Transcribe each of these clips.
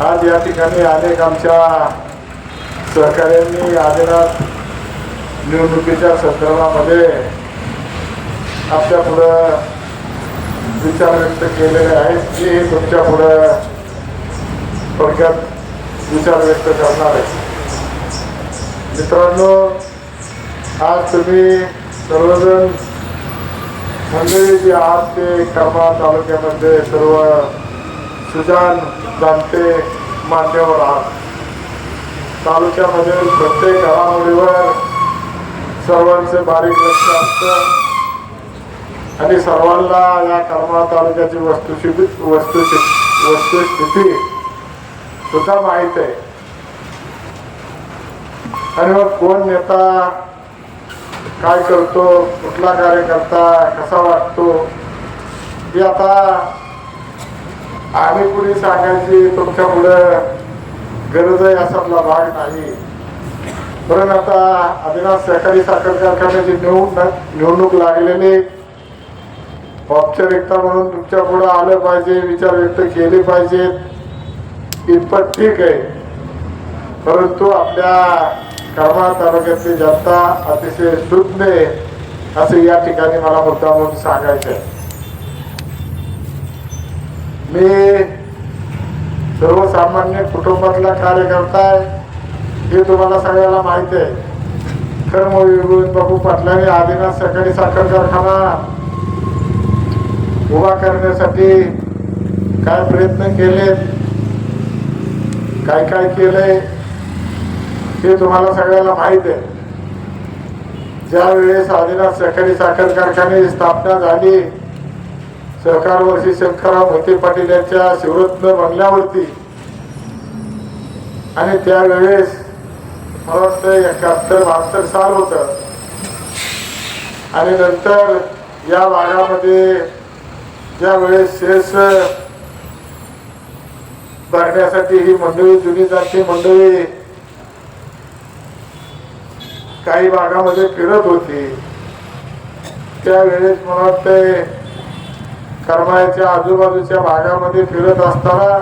आज या ठिकाणी अनेक आमच्या सहकाऱ्यांनी आदिनाथ निवडणुकीच्या संदर्भामध्ये आपल्या पुढं विचार व्यक्त केलेले आहेत. जे हे तुमच्या पुढं थोडक्यात विचार व्यक्त करणार आहे. मित्रांनो आज तुम्ही सर्वजण मंडळी जे आहात ते करमाळ तालुक्यामध्ये सर्व सुजान जाणते मान्यवर आहात. तालुक्यामधील प्रत्येक घडामोडीवर सर्वांचे बारीक लक्ष असतं. आणि सर्वांना या कर्मा तालुक्याची वस्तुस्थिती वस्तुस्थिती वस्तुस्थिती सुद्धा माहीत आहे. आणि मग कोण नेता काय करतो कुठला कार्यकर्ता कसा वाटतो हे आता आम्ही कुणी सांगायची तुमच्या पुढं गरज आहे असातला भाग नाही. पण आता आदिनाथ सहकारी साखर कारखान्याची निवडणूक निवडणूक लागलेली औपचारिकता म्हणून तुमच्यापुढे आलं पाहिजे विचार व्यक्त केले पाहिजेत इतपत ठीक आहे. परंतु आपल्या करमाळ तालुक्यातली जनता अतिशय शुद्ध आहे असं या ठिकाणी मला मुद्दा म्हणून सांगायचं आहे मी सर्वसामान्य कुटुंबातला कार्यकर्ता आहे. हे तुम्हाला सगळ्याला माहिती आहे. खरं गोविंद बाबू पाटलांनी आदिनाथ सकाळी साखर कारखाना उभा करण्यासाठी काय प्रयत्न केलेत काय काय केलंय हे तुम्हाला सगळ्याला माहीत आहे. ज्यावेळेस आदिनाथ सहकारी साखर कारखाने स्थापना झाली सहकार वर्षी शंकरराव मोते पाटील यांच्या शिवरत्न बंगल्यावरती. आणि त्यावेळेस मला वाटतं एकाहत्तर बहात्तर साल होत. आणि नंतर या भागामध्ये ज्या वेळेस शेष भरण्यासाठी ही मंडळी जुनी जाती मंडळी काही भागामध्ये फिरत होती. त्यावेळेस मला वाटतंय करमाळ्याच्या आजूबाजूच्या भागामध्ये फिरत असताना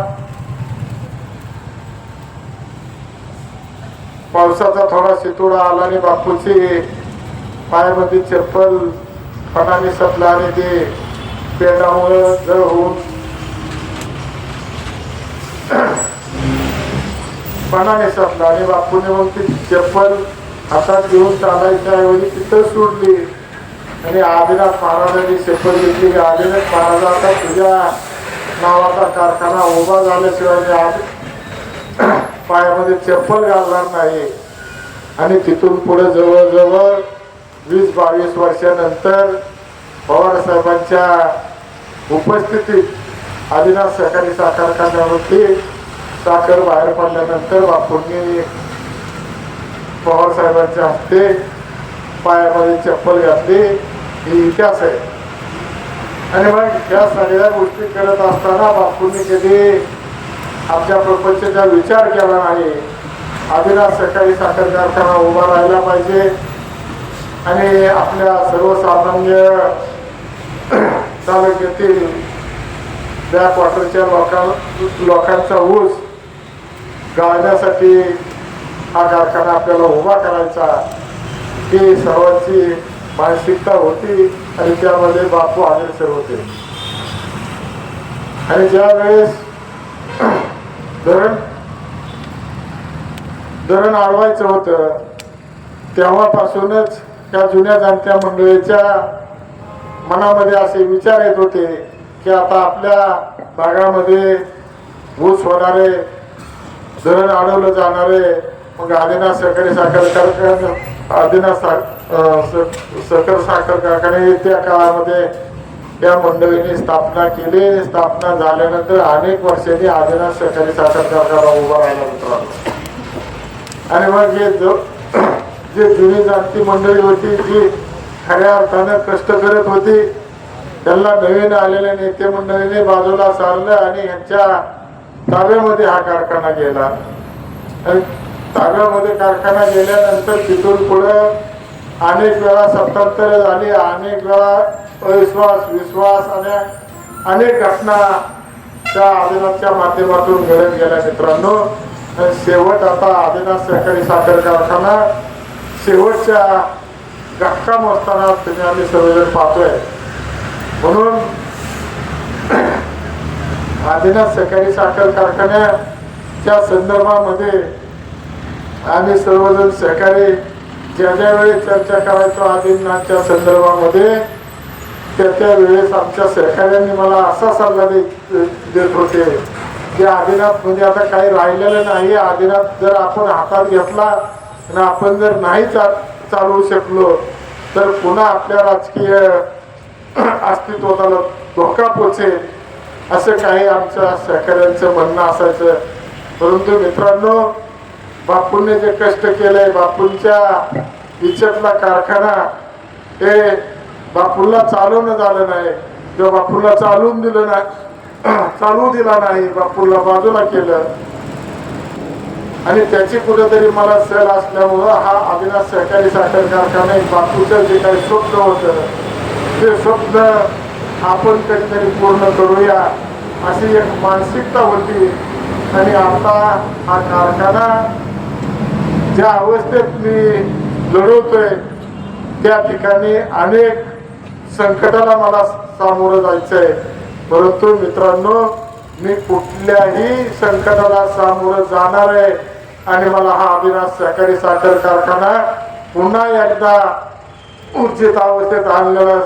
पावसाचा थोडा शितोडा आला आणि बापूची पायामध्ये चप्पल फणाने सपला आणि ते पेंडामुळं जळ होऊन पणाने सपला आणि बापूने मग ती चप्पल हातात घेऊन चालायच्या ऐवजी तिथं सोडली. आणि आदिनाथ महाराजांनी शपथ घेतली की आदिनाथ महाराजाचा तुझ्या नावाचा कारखाना उभा झाल्याशिवाय मी आज पायामध्ये चप्पल घालणार नाही. आणि तिथून पुढे जवळजवळ वीस बावीस वर्षानंतर पवार साहेबांच्या उपस्थितीत आदिनाथ सहकारी साखर कारखान्यावरती साखर बाहेर पडल्यानंतर बापूंनी पवारसाहेबांच्या हस्ते पायामध्ये चप्पल घातली. ही इतिहास आहे. आणि मग या सगळ्या गोष्टी करत असताना बापूंनी कधी आपल्या प्रपंचा विचार केला नाही. आदिनाथ सकाळी साखर कारखाना उभा राहिला पाहिजे. आणि आपल्या सर्वसामान्य तालुक्यातील बॅकवॉटरच्या लोकां लोकांचा ऊस गाळण्यासाठी हा कारखाना आपल्याला उभा करायचा. ही सर्वांची मानसिकता होती आणि त्यामध्ये बापू आदर्शर होते. आणि ज्या वेळेस धरण धरण अडवायचं होतं तेव्हापासूनच त्या जुन्या जाणत्या मंडळीच्या मनामध्ये असे विचार येत होते की आता आपल्या भागामध्ये ऊस होणारे धरण अडवलं जाणारे मग आदिनाथ सहकारी साखर कारखाना आदिनाथ सा सहकार साखर कारखाने त्या काळामध्ये या मंडळीने स्थापना केली. स्थापना झाल्यानंतर अनेक वर्षांनी आदिनाथ सहकारी साखर कारखाना उभा राहिला मित्रांनो आणि मग हे जो जे जुनी जाणती मंडळी होती जी खऱ्या अर्थानं कष्ट करत होती त्यांना नवीन आलेल्या नेते मंडळीने बाजूला सारलं आणि यांच्या ताब्यामध्ये हा कारखाना गेला. आणि कारखाना गेल्यानंतर तिथून पुढं अनेक वेळा सत्तांतर झाली अनेक वेळा अविश्वास विश्वास आणि अनेक घटना त्या आदिनाथच्या माध्यमातून घडत गेल्या मित्रांनो. आणि शेवट आता आदिनाथ सहकारी साखर कारखाना शेवटच्या घटकाम असताना तुम्ही आम्ही सर्वजण पाहतोय. म्हणून आदिनाथ सहकारी साखर कारखान्याच्या संदर्भामध्ये आम्ही सर्वजण सहकारी ज्या ज्या वेळेस चर्चा करायचो आदिनाथच्या संदर्भामध्ये त्या त्या वेळेस आमच्या सहकार्यांनी मला असा सल्ला देत देत होते की आदिनाथ म्हणजे आता काही राहिलेलं नाही. आदिनाथ जर आपण हातात घेतला आणि आपण जर नाही चा चालवू शकलो तर पुन्हा आपल्या राजकीय अस्तित्वाला धोका पोचेल असं काही आमच्या सहकार्यांचं म्हणणं असायचं. परंतु मित्रांनो बापूंनी जे कष्ट केलंय बापूंच्या इच्छेतला कारखाना हे बापूला चालवणं झालं नाही. किंवा बापूला चालवून दिलं नाही चालवू दिला नाही बापूला बाजूला केलं. आणि त्याची कुठेतरी मला सेल असल्यामुळं हा अविनाश सहकारी साखर कारखाना बापूचं जे काही स्वप्न होतं ते स्वप्न आपण कधीतरी पूर्ण करूया अशी एक मानसिकता होती. आणि आता हा कारखाना ज्या अवस्थेत मी लढवतोय त्या ठिकाणी अनेक संकटाला मला सामोरं जायचंय. परंतु मित्रांनो मी कुठल्याही संकटाला सामोरं जाणार आहे आणि मला हा अविनाश सहकारी साखर कारखाना पुन्हा एकदा ऊर्जित अवस्थेत आणलेला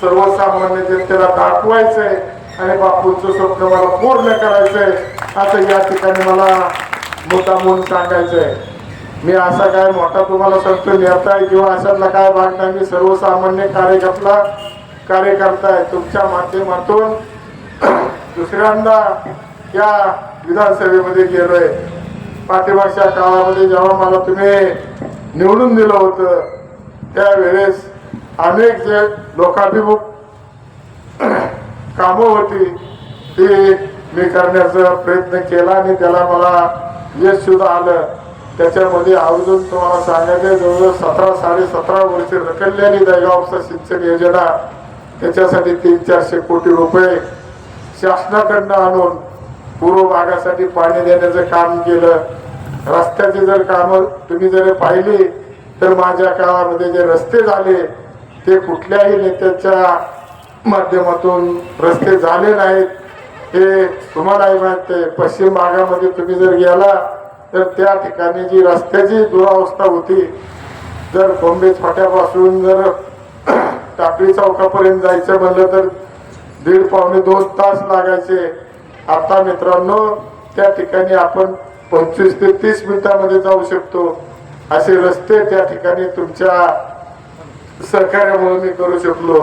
सर्वसामान्य जनतेला दाखवायचंय आणि बापूंचं स्वप्न मला पूर्ण करायचंय. असं या ठिकाणी मला मुद्दा म्हणून सांगायचंय. मी असा काय मोठा तुम्हाला सांगतो नेता आहे किंवा अशातला काय भाग नाही मी सर्वसामान्य कार्यकर्ता कार्यकर्ता आहे तुमच्या माध्यमातून दुसऱ्यांदा या विधानसभेमध्ये गेलोय. पाठीमागच्या काळामध्ये जेव्हा मला तुम्ही निवडून दिलं होतं त्यावेळेस अनेक जे लोकाभिमुख कामं होती ती मी करण्याचा प्रयत्न केला आणि त्याला मला यश सुद्धा आलं. त्याच्यामध्ये आवर्जून तुम्हाला सांगायचं जवळजवळ सतरा साडे सतरा वर्षे रखडलेली दहगावचा सिंचन योजना. त्याच्यासाठी तीन चारशे कोटी रुपये शासनाकडनं आणून पूर्व भागासाठी पाणी देण्याचं काम केलं. रस्त्याची जर कामं तुम्ही जर पाहिली तर माझ्या काळामध्ये जे रस्ते झाले ते कुठल्याही नेत्याच्या माध्यमातून रस्ते झाले नाहीत. हे तुम्हालाही माहीत आहे पश्चिम भागामध्ये तुम्ही जर गेला तर त्या ठिकाणी जी रस्त्याची दुरावस्था होती जर बॉम्बे फाट्यापासून जर टाकळी चौकापर्यंत जायचं म्हणलं तर दीड पावणे दोन तास लागायचे. आता मित्रांनो त्या ठिकाणी आपण पंचवीस ते तीस मिनिटामध्ये जाऊ शकतो. असे रस्ते त्या ठिकाणी तुमच्या सहकार्यामुळे मी करू शकलो.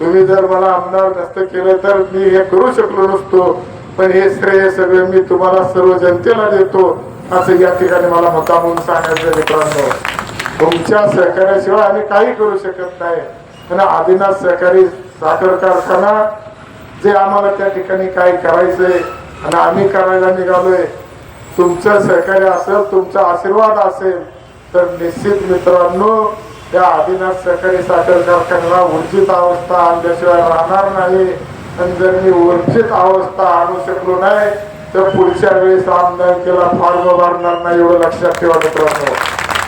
तुम्ही जर मला आमदार नसतं केलं तर मी हे करू शकलो नसतो. पण हे श्रेय सगळं मी तुम्हाला सर्व जनतेला देतो. असं या ठिकाणी मला मता म्हणून सांगायचं मित्रांनो. तुमच्या सहकार्याशिवाय आम्ही काही करू शकत नाही. आणि आदिनाथ सहकारी साखर कारखाना जे आम्हाला त्या ठिकाणी काय करायचंय आणि आम्ही करायला निघालोय. तुमचं सहकार्य असेल तुमचा आशीर्वाद असेल तर निश्चित मित्रांनो त्या आदिनाथ सहकारी साखर कारखान्याला ऊर्जित अवस्था आणल्याशिवाय राहणार नाही. आणि जर मी ऊर्जित अवस्था आणू शकलो नाही तर पुढच्या वेळेस आमदारकीला फार भरणार नाही एवढं लक्षात ठेवा मित्रांनो.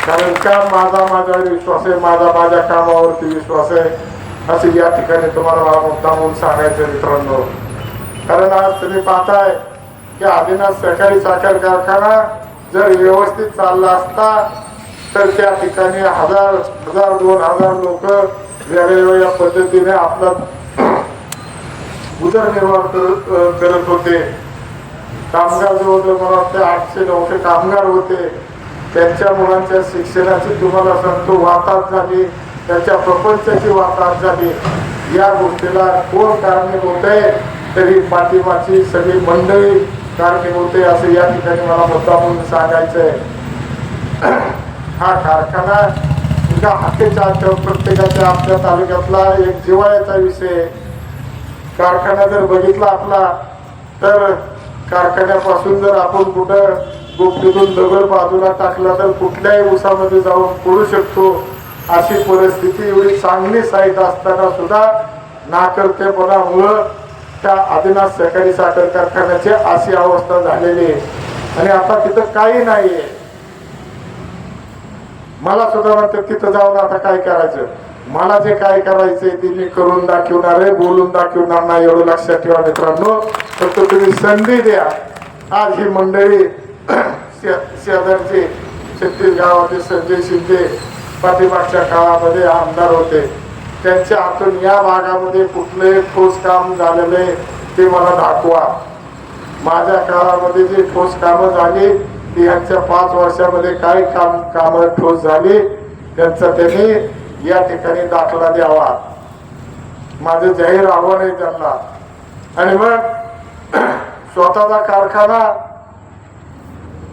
कारण का माझा माझ्यावर विश्वास आहे? माझा माझ्या कामावरती विश्वास आहे. असे या ठिकाणी तुम्हाला मुद्दामून सांगायचं मित्रांनो. कारण आज तुम्ही पाहताय की आदिनाथ सहकारी साखर कारखाना जर व्यवस्थित चालला असता तर त्या ठिकाणी हजार हजार दोन हजार लोक वेगवेगळ्या पद्धतीने आपला उदरनिर्वाह करत करत होते. कामगार जवळजवळ मला वाटतं आठशे नऊशे कामगार होते. त्यांच्या मुलांच्या शिक्षणाची तुम्हाला सांगतो वाताहत झाली. त्याच्या प्रपंचाची वाताहत झाली. या गोष्टीला कोण कारणीभूत आहे तरी पाठिंबाची सगळी मंडळी कारणीभूत आहे असं या ठिकाणी मला मुद्दा म्हणून सांगायचं आहे हा कारखाना एका हाकेच्या प्रत्येकाच्या आपल्या तालुक्यातला एक जिवाळ्याचा विषय कारखाना जर बघितला आपला तर कारखान्यापासून जर आपण कुठं गोपटीतून दगड बाजूला टाकला तर कुठल्याही उसामध्ये जाऊन पडू शकतो. अशी परिस्थिती एवढी चांगली साईट असताना सुद्धा नाकर्तेपणामुळं त्या आदिनाथ सहकारी साखर कारखान्याची अशी अवस्था झालेली आहे. आणि आता तिथं काही नाहीये. मला सुद्धा म्हणतात तिथं जाऊन आता काय करायचं? मला जे काय करायचंय ते मी करून दाखवणार आहे बोलून दाखवणार नाही एवढं लक्षात ठेवा मित्रांनो. फक्त तुम्ही संधी द्या. आज ही मंडळी शे- शेजारचे छत्तीस गावाचे संजय शिंदे पाठीमागच्या काळामध्ये आमदार होते. त्यांच्या हातून या भागामध्ये कुठले ठोस काम झालेले ते मला दाखवा. माझ्या काळामध्ये जी ठोस कामं झाली ती यांच्या पाच वर्षामध्ये काय काम कामं ठोस झाली. त्यांचा त्यांनी या ठिकाणी दाखला द्यावा. माझं जाहीर आव्हान आहे त्यांना. आणि मग स्वतःचा कारखाना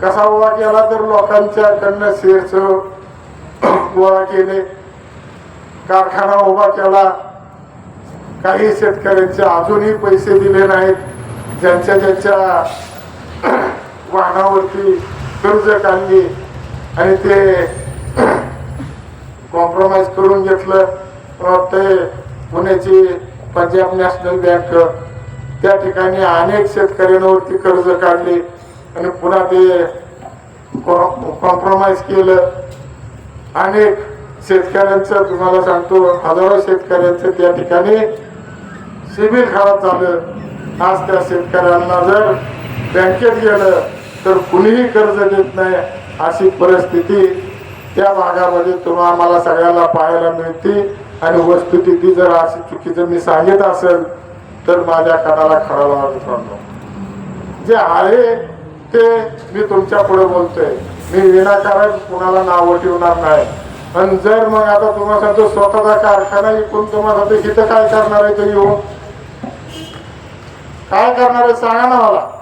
कसा उभा केला तर लोकांच्याकडनं शेअर्स गोळा केले. कारखाना उभा केला. काही शेतकऱ्यांचे अजूनही पैसे दिले नाहीत. ज्यांच्या ज्यांच्या वाहनावरती कर्ज काढली. आणि ते कॉम्प्रोमाइज करून घेतलं. ते पुण्याची पंजाब नॅशनल बँक त्या ठिकाणी अनेक शेतकऱ्यांवरती कर्ज काढली आणि पुन्हा ते कॉम्प्रोमाइज केलं. अनेक शेतकऱ्यांचं तुम्हाला सांगतो हजारो शेतकऱ्यांचं त्या ठिकाणी सिबिल खराब झालं. आज त्या शेतकऱ्यांना जर बँकेत गेलं तर कुणीही कर्ज देत नाही अशी परिस्थिती त्या भागामध्ये तुम्हाला आम्हाला सगळ्यांना पाहायला मिळते आणि वस्तुस्थिती जर अशी चुकीचं मी सांगित असेल तर माझ्या कानाला खडा लावा मित्रांनो. जे आहे ते मी तुमच्यापुढे बोलतोय. मी विनाकारण कुणाला नाव ठेवणार नाही. आणि जर मग आता तुम्हाला सांगतो स्वतःचा कारखाना विकून तुम्हाला सांगतो इथं काय करणार आहे तो हो? येऊन काय करणार आहे? सांगा ना मला.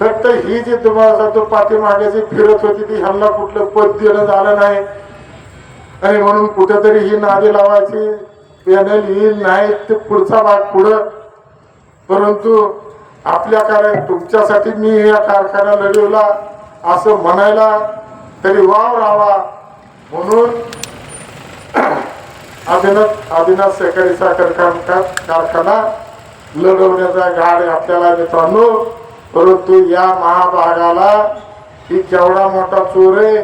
फक्त ही जी तुम्हाला तो पाठीमागे जी फिरत होती ती ह्यांना कुठलं पद देणं झालं नाही. आणि म्हणून कुठेतरी ही नादी लावायची. पॅनल ही नाही ते पुढचा भाग पुढं. परंतु आपल्या कार्य तुमच्यासाठी मी या कारखाना लढवला असं म्हणायला तरी वाव राहावा म्हणून आदिनाथ आदिनाथ सहकारी साखर कारखाना लढवण्याचा गाड आपल्याला मित्रांनो. परंतु या महाभागाला ही केवढा मोठा चोर आहे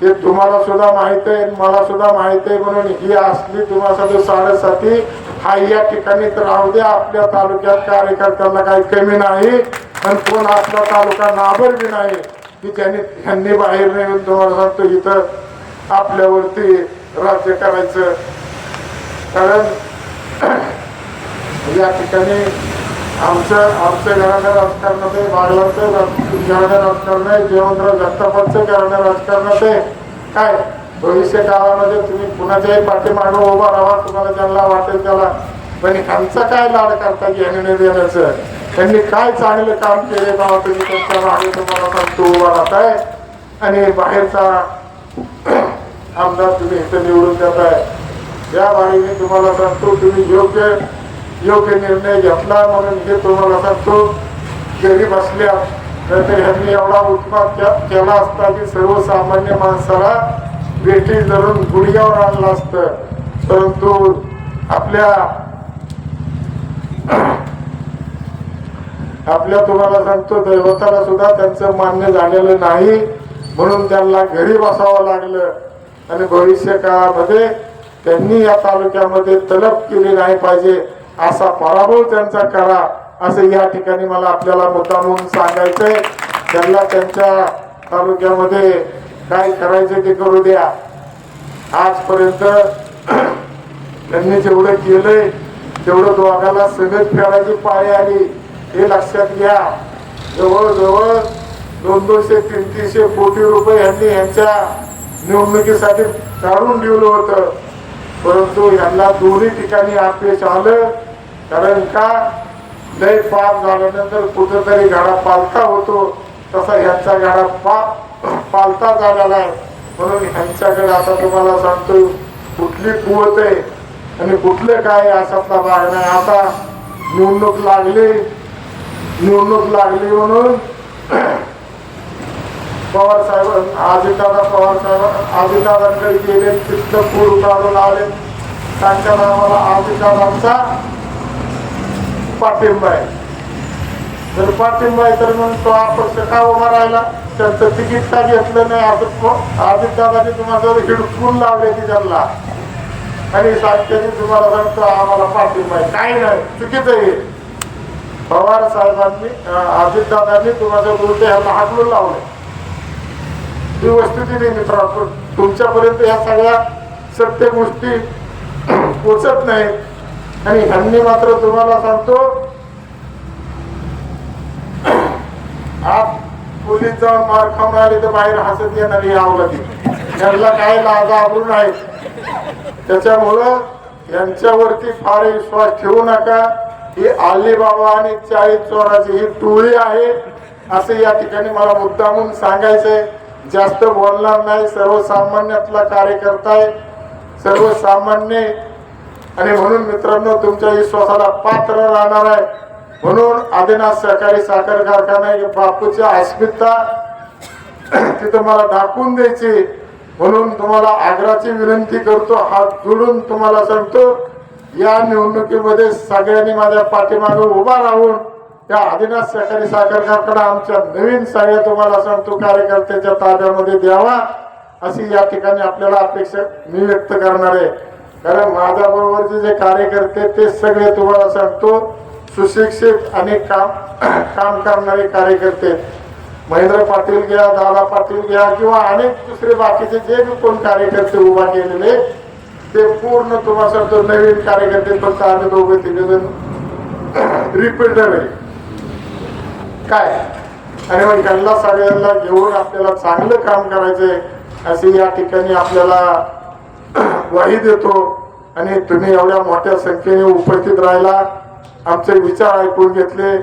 हे तुम्हाला सुद्धा माहीत आहे मला सुद्धा माहीत आहे म्हणून ही असली तुम्हाला साडेसाती हा या ठिकाणी तर राहू द्या आपल्या तालुक्यात कार्यकर्त्यांना काही कमी नाही पण कोण आपला तालुका नाबर बी नाही की त्यांनी त्यांनी बाहेर नाही येऊन तुम्हाला सांगतो इथं आपल्यावरती राज्य करायचं. कारण या ठिकाणी आमचं आमचं घराणं राजकारणात आहे बागलाचं घराणं राजकारण आहे जयवंतराव जगतापाचं घराणं राजकारणात आहे. काय? भविष्य काळामध्ये तुम्ही कुणाच्याही पाठीमागं उभा राहा तुम्हाला ज्यांना वाटेल त्याला. पण आमचं काय लाड करता घेणं देण्याचं? त्यांनी काय चांगलं काम केले बाबा तुम्ही त्यांच्या मागे तुम्हाला सांगतो उभा राहताय. आणि बाहेरचा आमदार तुम्ही इथं निवडून देताय. या बाईने तुम्हाला सांगतो तुम्ही योग्य योग्य निर्णय घेतला म्हणून हे तुम्हाला सांगतो. घरी बसल्या नाहीतर ह्यांनी एवढा उत्पाद के- केला असता की सर्वसामान्य माणसाला वेठी धरून गुडघ्यावर आणलं असतं. परंतु आपल्या आपल्या तुम्हाला सांगतो दैवताला सुद्धा त्यांचं मान्य झालेलं नाही. म्हणून त्यांना घरी बसावं लागलं. आणि भविष्य काळामध्ये त्यांनी या तालुक्यामध्ये तलब केली नाही पाहिजे. असा पराभव त्यांचा करा असं या ठिकाणी मला आपल्याला मुद्दामून म्हणून सांगायचंय. त्यांना त्यांच्या तालुक्यामध्ये काय करायचं ते करू द्या. आजपर्यंत त्यांनी जेवढं केलंय तेवढं दोघाला सगळं फेरायची पाळी आली. हे लक्षात घ्या. जवळजवळ दोन दोनशे तीन तीनशे कोटी रुपये यांनी यांच्या निवडणुकीसाठी काढून ठेवलं होतं. परंतु यांना दोन्ही ठिकाणी अपयश आलं. कारण का? लय पाप झाल्यानंतर कुठंतरी गाडा पालता होतो. तसा ह्यांचा गाडा पा पालता झालेला आहे. म्हणून ह्यांच्याकडे आता तुम्हाला सांगतो कुठली कुवत आहे आणि कुठलं काय अशातला भाग नाही. आता निवडणूक लागली. निवडणूक लागली म्हणून पवार साहेब आदिदादा पवार साहेब आदिदादांकडे गेले तिथं पूर काढून आले. त्यांच्या नावाला आदिदादांचा पाठिंबा आहे. जर पाठिंबा आहे तर मग तो आपण का उभा राहिला त्यांचं तिकीट का घेतलं नाही? असं आदित्यदादांनी तुम्हाला हिडकून लावले की त्यांना. आणि सांगते तुम्हाला सांगतो आम्हाला पाठिंबा आहे. काही नाही चुकीचं आहे. पवार साहेबांनी अजितदादांनी तुम्हाला उलटे ह्याला हाकलून लावले ही वस्तुस्थिती मित्रांनो तुमच्यापर्यंत ह्या सगळ्या सत्य गोष्टी पोचत नाहीत. आणि ह्यांनी मात्र तुम्हाला सांगतो आप पोलीस जाऊन मार खाऊन आले तर बाहेर हसत येणारी आवडती त्यांना काय लाजा आवरून आहेत त्याच्यामुळं यांच्यावरती फार विश्वास ठेवू नका. ही अलीबाबा आणि चाळीस चोराची ही टोळी आहे. असे या ठिकाणी मला मुद्दामून सांगायचंय. जास्त बोलणार नाही. सर्वसामान्यातला कार्यकर्ता आहे. सर्वसामान्य आणि म्हणून मित्रांनो तुमच्या विश्वासाला पात्र राहणार आहे. म्हणून आदिनाथ सहकारी साखर कारखाना बापूची अस्मिता ती तुम्हाला दाखवून द्यायची. म्हणून तुम्हाला आग्राची विनंती करतो हात जोडून तुम्हाला सांगतो या निवडणुकीमध्ये सगळ्यांनी माझ्या पाठीमागे उभा राहून त्या आदिनाथ सहकारी साखर कारखाना आमच्या नवीन सगळ्या तुम्हाला सांगतो कार्यकर्त्याच्या ताब्यामध्ये द्यावा अशी या ठिकाणी आपल्याला अपेक्षा मी व्यक्त करणार आहे. कारण माझ्या बरोबरचे जे कार्यकर्ते ते सगळे तुम्हाला सांगतो सुशिक्षित आणि काम काम करणारे कार्यकर्ते महेंद्र पाटील घ्या दादा पाटील घ्या किंवा अनेक दुसरे बाकीचे जे बी कोण कार्यकर्ते उभा केलेले ते पूर्ण तुम्हाला सांगतो नवीन कार्यकर्ते फक्त आम्ही दोघे तिघे जण रिपीटर आहे. काय? आणि मग त्यांना सगळ्यांना घेऊन आपल्याला चांगलं काम करायचंय असे या ठिकाणी आपल्याला ग्वाही देतो. आणि तुम्ही एवढ्या मोठ्या संख्येने उपस्थित राहिला. आमचे विचार ऐकून घेतले.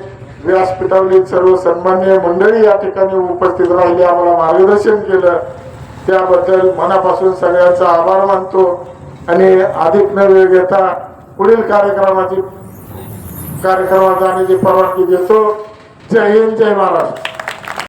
व्यासपीठावरील सर्व सन्मान्य मंडळी या ठिकाणी उपस्थित राहिली. आम्हाला मार्गदर्शन केलं. त्याबद्दल मनापासून सगळ्यांचा आभार मानतो. आणि अधिक न वेळ घेता पुढील कार्यक्रमाची कार्यक्रमात जाण्याची परवानगी देतो. जय हिंद जय महाराष्ट्र.